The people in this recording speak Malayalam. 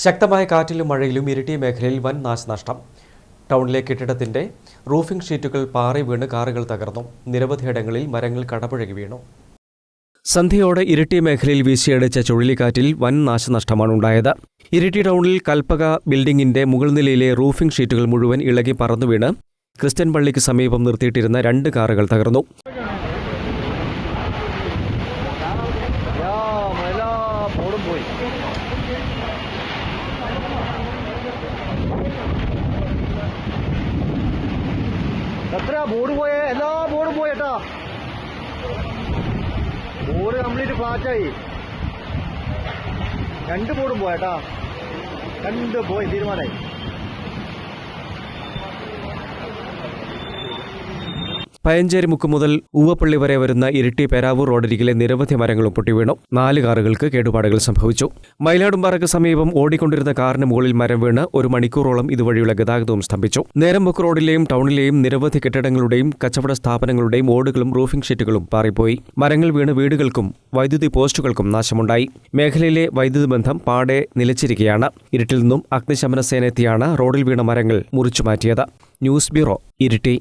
ശക്തമായ കാറ്റിലും മഴയിലും ഇരിട്ടി മേഖലയിൽ വൻ നാശനഷ്ടം. ടൗണിലെ കെട്ടിടത്തിന്റെ റൂഫിംഗ് ഷീറ്റുകൾ പാറി വീണ് കാറുകൾ തകർന്നു. നിരവധിയിടങ്ങളിൽ മരങ്ങൾ കടപുഴകി വീണു. സന്ധ്യയോടെ ഇരിട്ടി മേഖലയിൽ വീശിയടിച്ച ചുഴലിക്കാറ്റിൽ വൻ നാശനഷ്ടമാണ് ഉണ്ടായത്. ഇരിട്ടി ടൗണിൽ കൽപ്പക ബിൽഡിംഗിന്റെ മുകൾ നിലയിലെ റൂഫിംഗ് ഷീറ്റുകൾ മുഴുവൻ ഇളകി പറന്നു വീണ്. ക്രിസ്ത്യൻ പള്ളിക്ക് സമീപം നിർത്തിയിട്ടിരുന്ന രണ്ട് കാറുകൾ തകർന്നു. എത്ര ബോർഡ് പോയേ? എല്ലാ ബോർഡും പോയേട്ടാ. ബോർഡ് കംപ്ലീറ്റ് ഫ്ലാറ്റായി രണ്ട് ബോർഡും പോയേട്ടാ. രണ്ട് പോയി തീരുമാനമായി പയഞ്ചേരി മുക്ക് മുതൽ ഉവ്വപ്പള്ളി വരെ വരുന്ന ഇരിട്ടി പേരാവൂർ റോഡരികിലെ നിരവധി മരങ്ങളും പൊട്ടിവീണു. നാല് കാറുകൾക്ക് കേടുപാടുകൾ സംഭവിച്ചു. മയിലാടുംപാറയ്ക്ക് സമീപം ഓടിക്കൊണ്ടിരുന്ന കാറിന് മുകളിൽ മരം വീണ് ഒരു മണിക്കൂറോളം ഇതുവഴിയുള്ള ഗതാഗതവും സ്തംഭിച്ചു. നേരമ്പുക്ക് റോഡിലെയും ടൗണിലെയും നിരവധി കെട്ടിടങ്ങളുടെയും കച്ചവട സ്ഥാപനങ്ങളുടെയും ഓടുകളും റൂഫിംഗ് ഷീറ്റുകളും പാറിപ്പോയി. മരങ്ങൾ വീണ് വീടുകൾക്കും വൈദ്യുതി പോസ്റ്റുകൾക്കും നാശമുണ്ടായി. മേഖലയിലെ വൈദ്യുതി ബന്ധം പാടെ നിലച്ചിരിക്കുകയാണ്. ഇരുട്ടിൽ നിന്നും അഗ്നിശമന സേന എത്തിയാണ് റോഡിൽ വീണ മരങ്ങൾ മുറിച്ചുമാറ്റിയത്. News bureau Iritty.